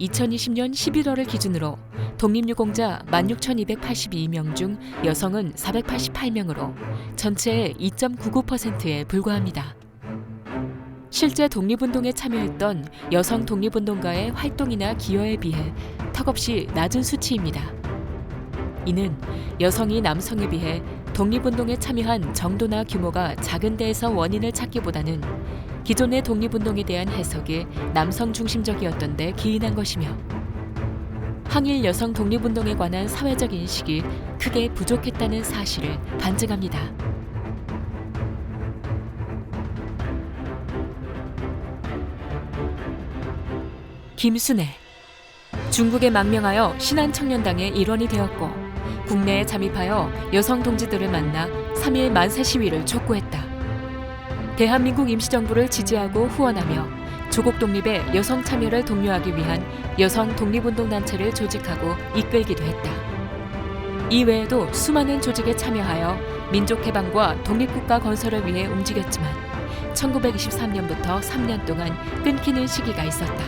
2020년 11월을 기준으로 독립유공자 16,282명 중 여성은 488명으로 전체의 2.99%에 불과합니다. 실제 독립운동에 참여했던 여성 독립운동가의 활동이나 기여에 비해 턱없이 낮은 수치입니다. 이는 여성이 남성에 비해 독립운동에 참여한 정도나 규모가 작은 데에서 원인을 찾기보다는 기존의 독립운동에 대한 해석이 남성 중심적이었던 데 기인한 것이며 항일 여성 독립운동에 관한 사회적 인식이 크게 부족했다는 사실을 반증합니다. 김순애 중국에 망명하여 신한청년당의 일원이 되었고 국내에 잠입하여 여성 동지들을 만나 3일 만세 시위를 촉구했다. 대한민국 임시정부를 지지하고 후원하며 조국 독립의 여성 참여를 독려하기 위한 여성 독립운동 단체를 조직하고 이끌기도 했다. 이외에도 수많은 조직에 참여하여 민족 해방과 독립국가 건설을 위해 움직였지만 1923년부터 3년 동안 끊기는 시기가 있었다.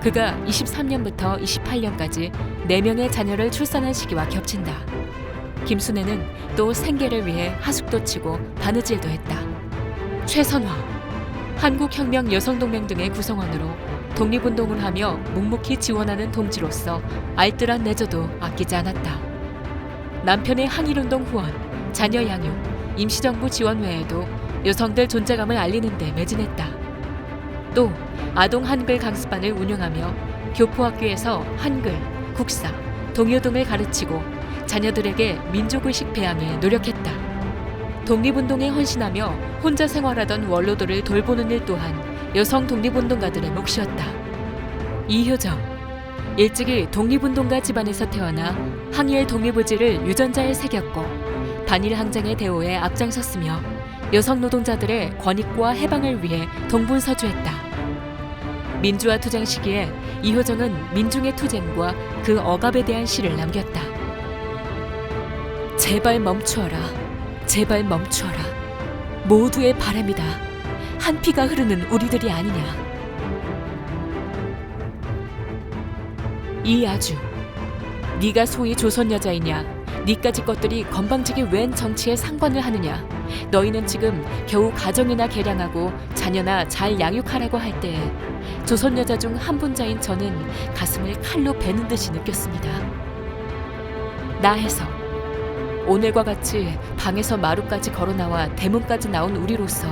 그가 23년부터 28년까지 4명의 자녀를 출산한 시기와 겹친다. 김순애는 또 생계를 위해 하숙도 치고 바느질도 했다. 최선화, 한국혁명 여성동맹 등의 구성원으로 독립운동을 하며 묵묵히 지원하는 동지로서 알뜰한 내조도 아끼지 않았다. 남편의 항일운동 후원, 자녀 양육, 임시정부 지원 외에도 여성들 존재감을 알리는 데 매진했다. 또 아동 한글 강습반을 운영하며 교포학교에서 한글, 국사, 동요 등을 가르치고 자녀들에게 민족의식 배양에 노력했다. 독립운동에 헌신하며 혼자 생활하던 원로들을 돌보는 일 또한 여성 독립운동가들의 몫이었다. 이효정 일찍이 독립운동가 집안에서 태어나 항일 독립 의지를 유전자에 새겼고 반일 항쟁의 대우에 앞장섰으며 여성 노동자들의 권익과 해방을 위해 동분서주했다. 민주화 투쟁 시기에 이효정은 민중의 투쟁과 그 억압에 대한 시를 남겼다. 제발 멈추어라. 제발 멈추어라. 모두의 바람이다. 한 피가 흐르는 우리들이 아니냐. 이아주, 네가 소위 조선 여자이냐? 니까지 것들이 건방지게 웬 정치에 상관을 하느냐? 너희는 지금 겨우 가정이나 개량하고 자녀나 잘 양육하라고 할 때에 조선 여자 중 한 분자인 저는 가슴을 칼로 베는 듯이 느꼈습니다. 나해서 오늘과 같이 방에서 마루까지 걸어 나와 대문까지 나온 우리로서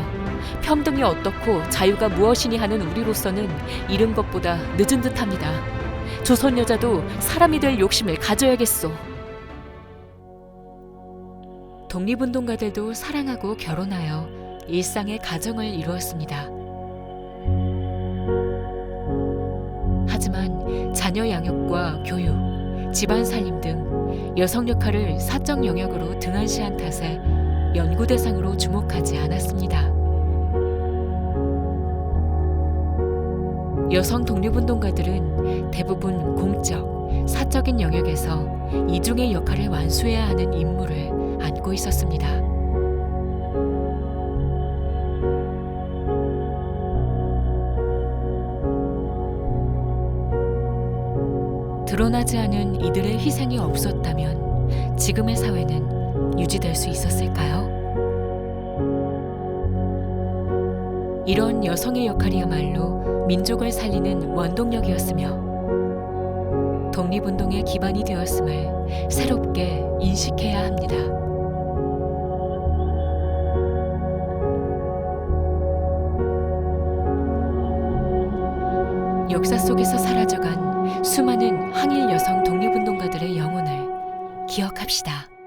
평등이 어떻고 자유가 무엇이니 하는 우리로서는 이른 것보다 늦은 듯합니다. 조선 여자도 사람이 될 욕심을 가져야겠소. 독립운동가들도 사랑하고 결혼하여 일상의 가정을 이루었습니다. 하지만 자녀 양육과 교육, 집안 살림 등 여성 역할을 사적 영역으로 등한시한 탓에 연구 대상으로 주목하지 않았습니다. 여성 독립운동가들은 대부분 공적, 사적인 영역에서 이중의 역할을 완수해야 하는 임무를 안고 있었습니다. 드러나지 않은 이들의 희생이 없었다면 지금의 사회는 유지될 수 있었을까요? 이런 여성의 역할이야말로 민족을 살리는 원동력이었으며 독립운동의 기반이 되었음을 새롭게 인식해야 합니다. 역사 속에서 사라져간 수많은 항일 여성 독립운동가들의 영혼을 기억합시다.